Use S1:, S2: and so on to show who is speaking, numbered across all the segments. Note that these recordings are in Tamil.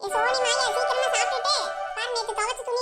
S1: ஏ சோனி மாயா சீக்கிரமா சாப்பிட்டுட்டு பாரு நேத்து துவைச்ச துணி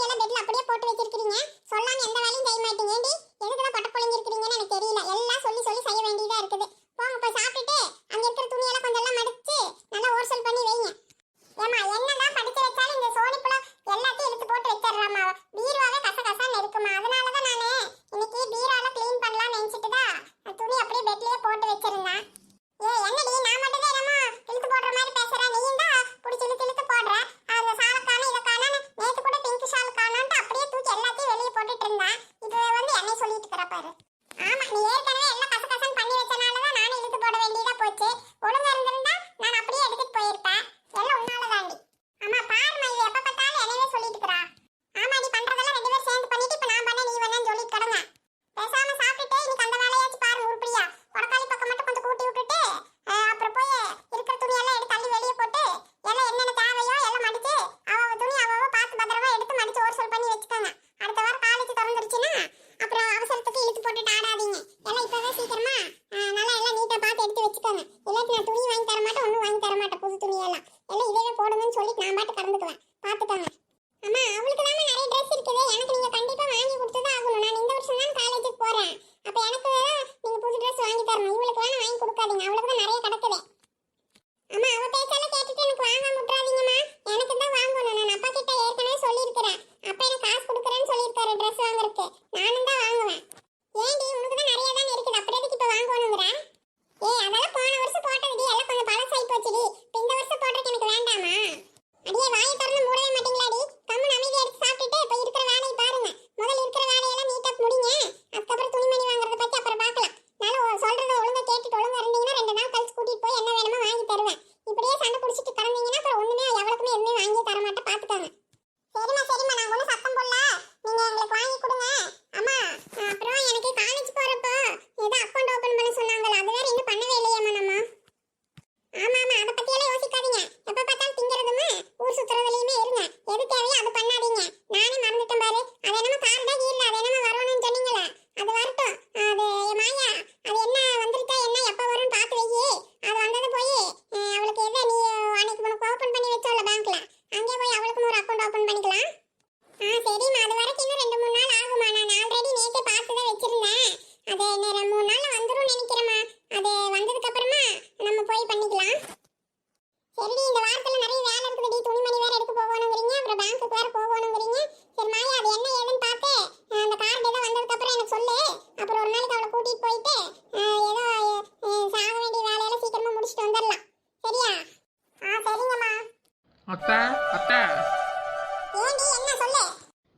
S2: அத்தா அத்தா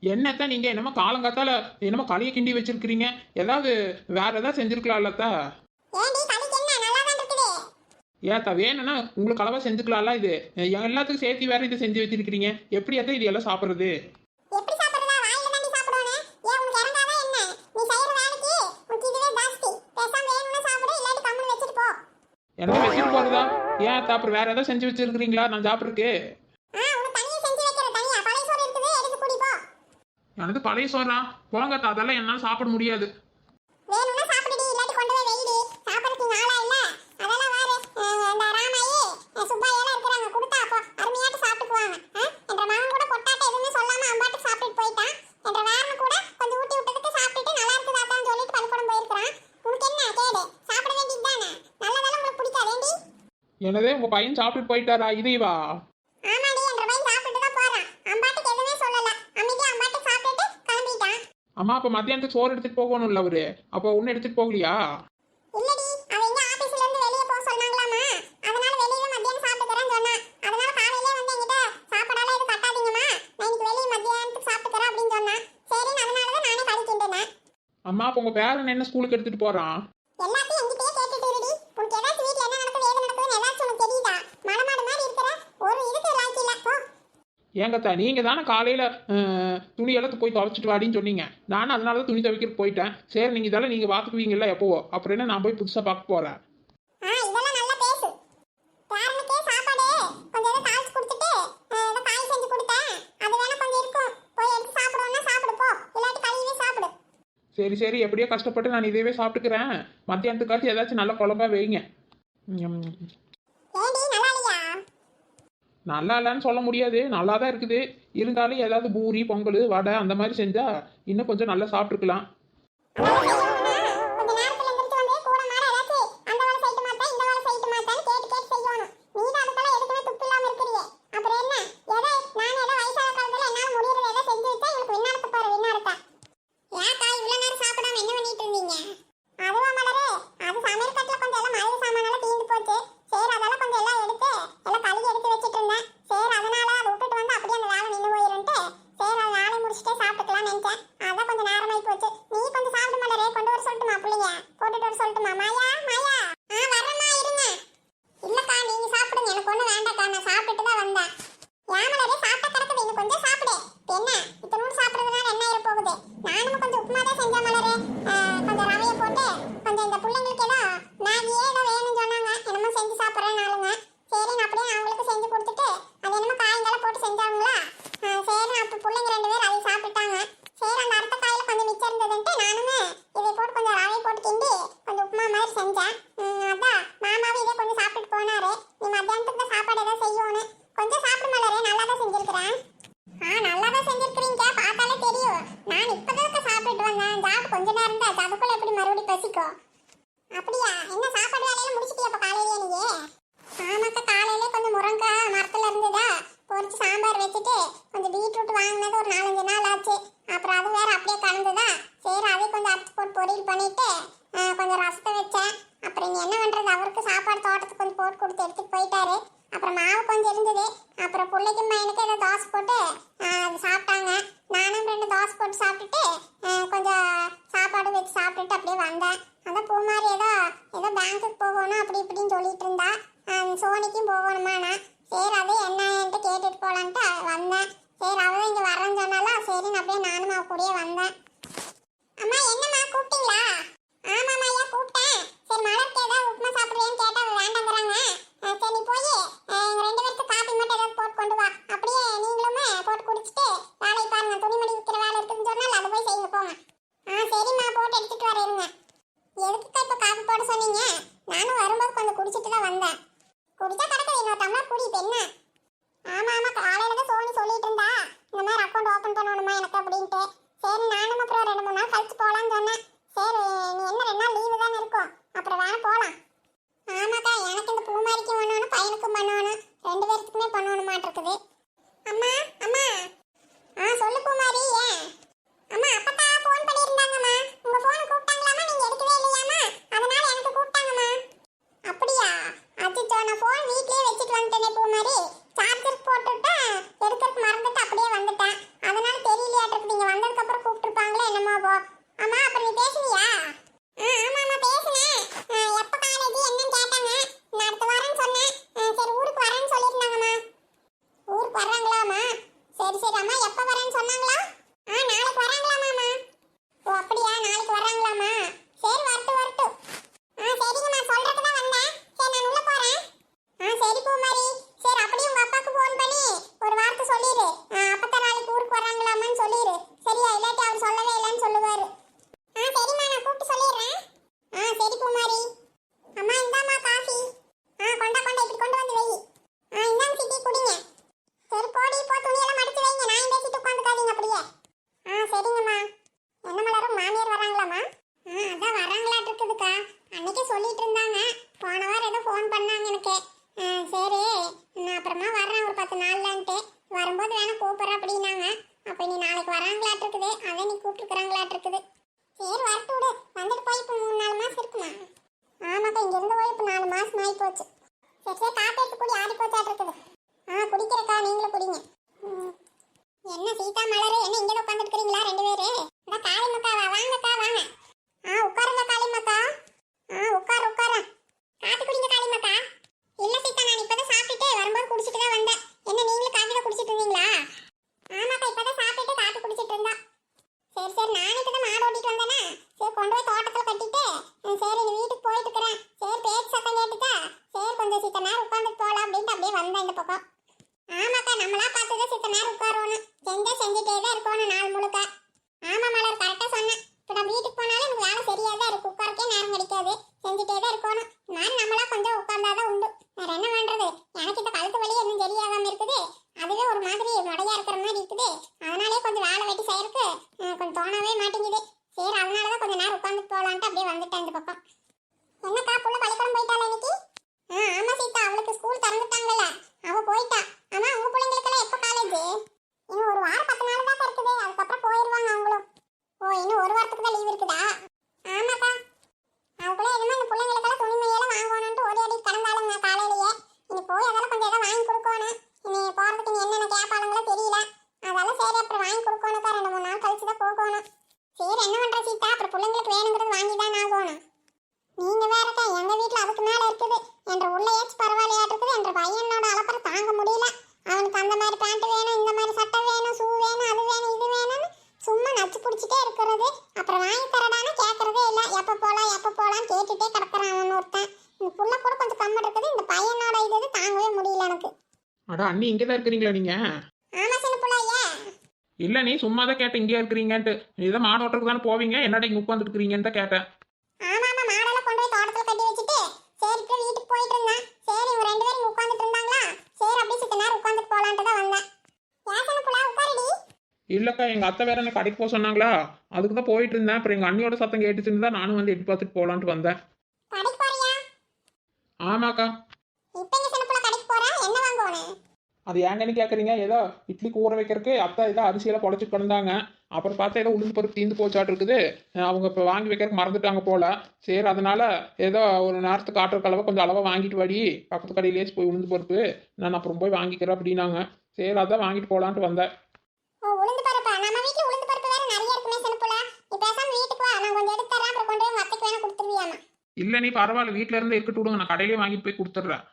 S2: என்னத்த நீங்க? என்னமோ காலங்காத்தால என்னமோ களிய கிண்டி வச்சிருக்கிறீங்க. ஏதாவது வேற ஏதாவது
S1: செஞ்சிருக்கலாம்லத்தா
S2: ஏத்தா வேணும்னா உங்களுக்கு அளவா செஞ்சுக்கலாம்ல இது. எல்லாத்துக்கும் சேர்த்து வேற இது செஞ்சு வச்சிருக்கிறீங்க. எப்படி அத்தா இது எல்லாம் சாப்பிடுறது?
S1: என்ன வச்சுட்டு
S2: போறதா? ஏன் அத்தா அப்புறம் வேற ஏதாவது செஞ்சு வச்சிருக்கிறீங்களா? நான் சாப்பிட்றதுக்கு?
S1: எனக்கு பழைய சோறா
S2: போங்கத்தா அதெல்லாம் என்னால சாப்பிட முடியாது.
S1: வேணும்னா சாப்பிடுடி இல்லாட்டி கொண்டு போய் வெயிடி சாப்பிடுறதுக்கு ஆளா இல்ல. அதெல்லாம் வாரு இந்த ராமாயி கொடுத்தா அப்போ அருமையாட்டு சாப்பிட்டுக்குவாங்க என்ற மகன் கூட பொட்டாட்ட எதுவுமே சொல்லாம சாப்பிட்டு போயிட்டான். என்ற வேறனு கூட கொஞ்சம் ஊட்டி விட்டதுக்கு சாப்பிட்டுட்டு நல்லா இருக்குதா சொல்லிட்டு பள்ளிக்கூடம் போயிருக்கிறான். உனக்கு என்ன கேடு? சாப்பிட வேண்டியது தானே? நல்லதெல்லாம் உங்களுக்கு
S2: என்னதே உங்க பையன் சாப்பிட்டு போயிட்டாரா? இதைவா அம்மா அப்ப மத்தியானத்துக்கு சோறு எடுத்துட்டு போகணும்ல அவரு? அப்போ ஒண்ணு எடுத்துட்டு போகலையா?
S1: இல்லடி அவ எங்க ஆபீஸ்ல இருந்து வெளிய போக சொன்னாங்களாமா. அதனால வெளியில மத்தியானம் சாப்பிட்டு தரேன் சொன்னா. அதனால காலையில வந்து என்கிட்ட சாப்பாடால இது கட்டாதீங்கம்மா. நான் இன்னைக்கு வெளிய மத்தியானத்துக்கு சாப்பிட்டு தரேன் அப்படின்னு சொன்னா. சரி அதனால தான் நானே
S2: அம்மா அப்ப உங்க பேரன் என்ன ஸ்கூலுக்கு எடுத்துட்டு போறான்?
S1: எல்லாத்தையும்
S2: ஏங்கத்தா நீங்கள் தானே காலையில் துணியெல்லாம் போய் துவைச்சிட்டு வாடின்னு சொன்னீங்க. நானும் அதனால தான் துணி துவைக்கிட்டு போயிட்டேன். சரி நீங்கள் இதெல்லாம் நீங்கள் பார்த்துக்குவீங்களா எப்போவோ அப்படின்னு நான் போய் புதுசாக பார்க்க
S1: போகிறேன்
S2: சரி சரி எப்படியோ கஷ்டப்பட்டு நான் இதையவே சாப்பிட்டுக்கிறேன். மத்தியானத்துக்காச்சும் ஏதாச்சும் நல்ல குழம்பா வைங்க.
S1: நல்லா
S2: இல்லைன்னு சொல்ல முடியாது. நல்லா தான் இருக்குது. இருந்தாலும் ஏதாவது பூரி பொங்கல் வடை அந்த மாதிரி செஞ்சால் இன்னும் கொஞ்சம் நல்லா சாப்பிட்ருக்கலாம்
S1: அதான் கொஞ்சம் நேரமாயி போச்சு. நீ கொஞ்சம் சாப்பிட மலரே கொண்டு வர சொல்லட்டுமா பிள்ளைங்க போட்டுட்டு வர சொல்லட்டுமா? மாயா மாயா. ஆ வரமா இருங்க. இல்லக்கா நீங்க சாப்பிடுங்க. எனக்கு ஒண்ணு வேண்டாக்கா நான் சாப்பிட்டுட்டு தான் வந்தேன். ஏன் சாப்பிட்ட கிடக்குது. இன்னும் கொஞ்சம் சாப்பிடு. என்ன? இத்தனோடு சாப்பிடுறதுனால என்ன இருக்க போகுது? நானும் கொஞ்சம் உப்புமா தான் செஞ்சேன் மலரே கொஞ்சம் ரவையை போட்டு கொஞ்சம் இந்த பிள்ளைங்களுக்கு ஏதோ மேகியே ஏதோ வேணும்னு சொன்னாங்க. என்னமோ செஞ்சு சாப்பிட்றேன் நாளுங்க சரி நான் அப்படியே அவங்களுக்கு செஞ்சு கொடுத்துட்டு அது என்னமோ காய்களை சாப்பிட்டுட்டு அப்படியே வந்தேன். அதான் பூ மாதிரி ஏதோ ஏதோ பேங்க்குக்கு போகணும் அப்படி இப்படின்னு சொல்லிட்டு இருந்தா. சோனிக்கும் போகணுமா நான் சரி அதே என்னன்ட்டு கேட்டுட்டு போகலான்ட்டு வந்தேன். சரி அவள் இங்கே வரேன்னு சொன்னாலும் சரின்னு அப்படியே நானும் அவள் கூடயே வந்தேன். அம்மா என்னம்மா கூப்பிட்டீங்களா? ஆமாம்மா ஐயா கூப்பிட்டேன். சரி மழை ஏதாவது உப்புமா சாப்பிட்றியான்னு கேட்டால் வேண்டாங்கிறாங்க. சரி நீ போய் எங்கள் ரெண்டு பேருக்கு காப்பி மட்டும் ஏதாவது போட்டு கொண்டு வா. அப்படியே நீங்களுமே போட்டு குடிச்சிட்டு வேலையை பாருங்க. துணிமணி விற்கிற வேலை இருக்குதுன்னு சொன்னால் அதை போய் செய்யுங்க போங்க. போட்டு எடுத்துட்டு வரேங்க எதுக்குக்கா இப்போ காஃபி போட சொன்னீங்க? நானும் வரும்போது கொஞ்சம் குடிச்சிட்டு தான் வந்தேன். குடிச்சா கிடக்குது இன்னொரு டம்ளர் குடி இப்போ என்ன? ஆமாம் ஆமாம் காலையில் தான் சோனி சொல்லிட்டு இருந்தா. இந்த மாதிரி அக்கௌண்ட் ஓப்பன் பண்ணணுமா எனக்கு அப்படின்ட்டு. சரி நானும் அப்புறம் ரெண்டு மூணு நாள் கழிச்சு போகலான்னு சொன்னேன். சரி நீ என்ன ரெண்டு நாள் லீவு தானே இருக்கும் அப்புறம் வேணா போகலாம் ஆமாக்கா எனக்கு இந்த பூமாரிக்கும் பண்ணணும் பையனுக்கும் பண்ணணும் ரெண்டு பேர்த்துக்குமே பண்ணணுமாட்டிருக்குது இருக்குது. அதான் நீ கூப்பிட்டுருக்குறாங்களாட்டு இருக்குது சரி வரட்டு விடு. வந்துட்டு போய் இப்போ மூணு நாலு மாதம் இருக்குமா? செஞ்சுட்டே தான் இருக்கணும். நான் அந்த மாதிரி பேண்ட் வேணும் இந்த மாதிரி சட்டை வேணும் ஷூ வேணும் அது வேணும் இது வேணும்னு சும்மா நச்சு பிடிச்சிட்டே இருக்கிறது. அப்புறம் வாங்கி தரடான்னு கேட்கறதே இல்ல. எப்ப போலாம் எப்ப போலாம் கேட்டுட்டே கிடக்குறான் அவன் ஒருத்தன். இந்த புள்ள கூட கொஞ்சம் கம்மி இருக்குது. இந்த பையனோட இது தாங்கவே முடியல எனக்கு.
S2: அட அண்ணி இங்கே தான் இருக்கிறீங்களா நீங்கள்
S1: ஆமா சின்ன புள்ள ஐயா.
S2: இல்லை நீ சும்மா தான் கேட்டேன் இங்கே இருக்கிறீங்கன்ட்டு. நீ தான் மாடு ஓட்டுறதுக்கு தானே போவீங்க? என்னடா இங்கே உட்காந்துருக்கிறீங்கன்னு தான் கேட்டேன்
S1: ஆமா ஆமா மாடெல்லாம் கொண்டு போய் தோட்டத்துல கட்டி வச்சுட்டு சரி இப்போ வீட்டுக்கு போயிட்டு இருந்தேன் சரி இவங்க ரெண்டு பேரும் இங்க உட்காந்துட்டு இருந்தாங்களா சரி அப்படியே சித்த நேரம் உட்காந்துட்டு போலான்ட்டு தான் வந்தேன் யாசன புலா உட்காருடி
S2: இல்லைக்கா எங்கள் அத்தை வேற என்ன கடைக்கு போக சொன்னாங்களா? அதுக்கு தான் போயிட்டு இருந்தேன். அப்புறம் எங்கள் அண்ணியோட சத்தம் கேட்டுச்சுன்னு தான் நானும் வந்து எட்டி பார்த்துட்டு போகலான்ட்டு வந்தேன். ஆமாக்கா. அது ஏங்கன்னு கேட்குறீங்க ஏதோ இட்லிக்கு ஊற வைக்கிறதுக்கு அத்தை ஏதோ அரிசியெல்லாம் பொழைச்சிட்டு கிடந்தாங்க. அப்புறம் பார்த்தா ஏதோ உளுந்து பருப்பு தீந்து போச்சாட்டு இருக்குது. அவங்க இப்போ வாங்கி வைக்கிறதுக்கு மறந்துட்டாங்க போல. சரி அதனால ஏதோ ஒரு நேரத்துக்கு ஆட்டுற அளவு கொஞ்சம் அளவாக வாங்கிட்டு வாடி. பக்கத்து கடையிலேயே போய் உளுந்து பருப்பு. நான் அப்புறம் போய் வாங்கிக்கிறேன் அப்படின்னாங்க. சரி அதான் வாங்கிட்டு போகலான்ட்டு வந்தேன்
S1: ஓ உளுந்து பருப்பா நம்ம வீட்ல உளுந்து பருப்பு வேற நிறைய இருக்குமே சின்ன புள்ள நீ பேசாம வீட்டுக்கு வா நான் கொஞ்சம் எடுத்து தரேன் அப்புறம் கொண்டு போய் உங்க அத்தைக்கு வேணா கொடுத்துருவியாமா?
S2: இல்லை நீ பரவாயில்ல வீட்டில இருந்து இருக்கட்டும் விடுங்க நான் கடையிலேயே வாங்கிட்டு போய் கொடுத்துட்றேன்.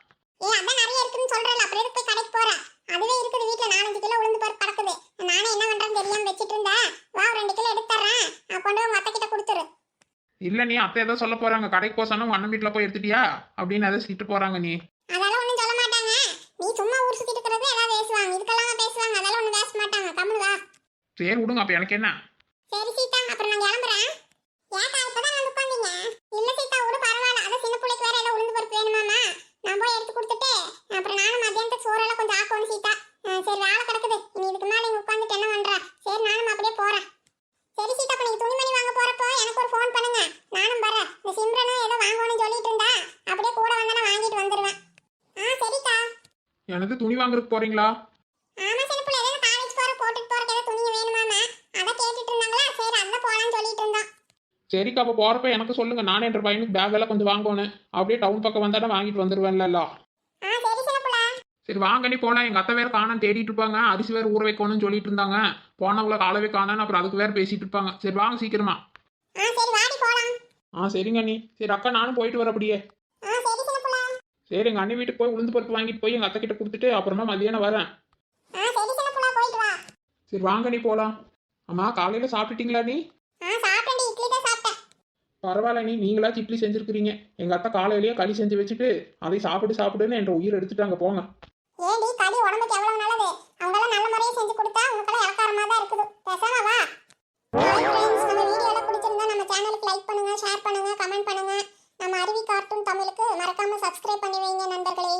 S1: ஏ அதான் நிறைய இருக்குன்னு சொல்றேன் அப்புறம் எதுக்கு போய் கடைக்கு போற? அதுவே இருக்குது வீட்ல நாலஞ்சு கிலோ உளுந்து பருப்பு கிடக்குது நானே என்ன பண்றேன்னு தெரியாம வச்சிட்டு இருந்தேன் வா ஒரு ரெண்டு கிலோ எடுத்து தரேன் நான் கொண்டு போய் உங்க அத்தை கிட்ட கொடுத்துரு.
S2: இல்லை நீ அத்தை ஏதோ சொல்ல போகிறாங்க கடைக்கு போக சொன்னா அண்ணன் வீட்டில் போய் எடுத்துட்டியா? அப்படின்னு அதை திட்டு போகிறாங்க நீ.
S1: அதெல்லாம் ஒண்ணும் சொல்ல மாட்டாங்க. நீ சும்மா ஊர் சுத்திட்டு இருக்கிறது ஏதாவது பேசுவாங்க இதுக்கெல்லாம் பேசுவாங்க அதெல்லாம் ஒண்ணும் பேச மாட்டாங்க. வா.
S2: சரி விடுங்க அப்போ எனக்கு என்ன
S1: சரி சீதா அப்புறம் நான் கிளம்புறேன் ஏக்கா இப்பதான் வந்து உட்காந்தீங்க இல்ல சீதா விடு பரவாயில்ல அதான் சின்ன பிள்ளைக்கு வேற ஏதோ உளுந்து பருப்பு வேணுமாமா நான் போய் எடுத்து கொடுத்துட்டு அப்புறம் நானும் மத்தியானத்துக்கு சோறெல்லாம் கொஞ்சம் ஆக்கணும் சீதா அஹ் சரி வேலை கிடக்குது நீ இதுக்கு மேல இங்க உட்காந்துட்டு என்ன பண்ற சரி நானும் அப்படியே போறேன் சரி சீதா அப்ப நீங்க துணிமணி வாங்க போறப்போ எனக்கு ஒரு ஃபோன் பண்ணுங்க நானும் வரேன் இந்த சிம்ரனும் ஏதோ வாங்கணும்னு சொல்லிட்டு இருந்தா அப்படியே கூட வந்தா வாங்கிட்டு வந்துருவேன் ஆ சரிக்கா
S2: எனக்கு துணி வாங்குறதுக்கு போகிறீங்களா
S1: ஆமா சின்ன பிள்ளை ஏதோ காலேஜ் போற போட்டுட்டு போறக்கு ஏதோ துணி வேணுமாமா அதை கேட்டுட்டு இருந்தாங்களா சரி அதான் போலாம்னு சொல்லிட்டு இருந்தோம்
S2: சரிக்கா அப்போ போகிறப்ப எனக்கு சொல்லுங்கள் நானே என்ற பையனுக்கு பேக் எல்லாம் கொஞ்சம் வாங்கணும். அப்படியே டவுன் பக்கம் வந்தால் வாங்கிட்டு வந்துடுவேன்ல
S1: ஆ சரி சின்ன பிள்ளை.
S2: சரி வாங்க நீ போகலாம் எங்கள் அத்தை வேற காணோம் தேடிட்டு இருப்பாங்க. அரிசி வேற ஊற வைக்கணும்னு சொல்லிட்டு இருந்தாங்க போனவங்கள காலவே காணோன்னு அப்புறம் அதுக்கு வேற பேசிட்டு இருப்பாங்க. சரி வாங்க சீக்கிரமா.
S1: ஆ சரி வாடி போலாம்.
S2: ஆ சரிங்க நீ. சரி அக்கா நானும் போயிட்டு வர அப்படியே
S1: ஆ சரி சின்ன பிள்ளை
S2: சரி எங்கள் அண்ணி வீட்டுக்கு போய் உளுந்து பருப்பு வாங்கிட்டு போய் எங்கள் அத்தை கிட்ட கொடுத்துட்டு அப்புறமா மதியானம் வரேன்.
S1: சரி
S2: வாங்க நீ போகலாம் அம்மா காலையில் சாப்பிட்டுட்டீங்களா நீ? பரவாயில்ல நீ நீங்களாச்சும் இட்லி செஞ்சுருக்கிறீங்க. எங்கள் அத்தை காலையிலேயே களி செஞ்சு வச்சுட்டு அதை சாப்பிட்டு சாப்பிடுன்னு என்ற உயிர் எடுத்துட்டாங்க போங்க.
S1: ஏடி களி உடம்புக்கு எவ்வளவு நல்லது? அவங்களாம் நல்ல முறையை செஞ்சு கொடுத்தா உங்களுக்கெல்லாம் இலக்காரமா தான் இருக்குது. பேசாம வா. Hi friends, நம்ம வீடியோல பிடிச்சிருந்தா நம்ம சேனலுக்கு லைக் பண்ணுங்க ஷேர் பண்ணுங்க கமெண்ட் பண்ணுங்க. நம்ம அருவி கார்ட்டூன் தமிழுக்கு மறக்காம சப்ஸ்கிரைப் பண்ணி வைங்க நண்பர்களே.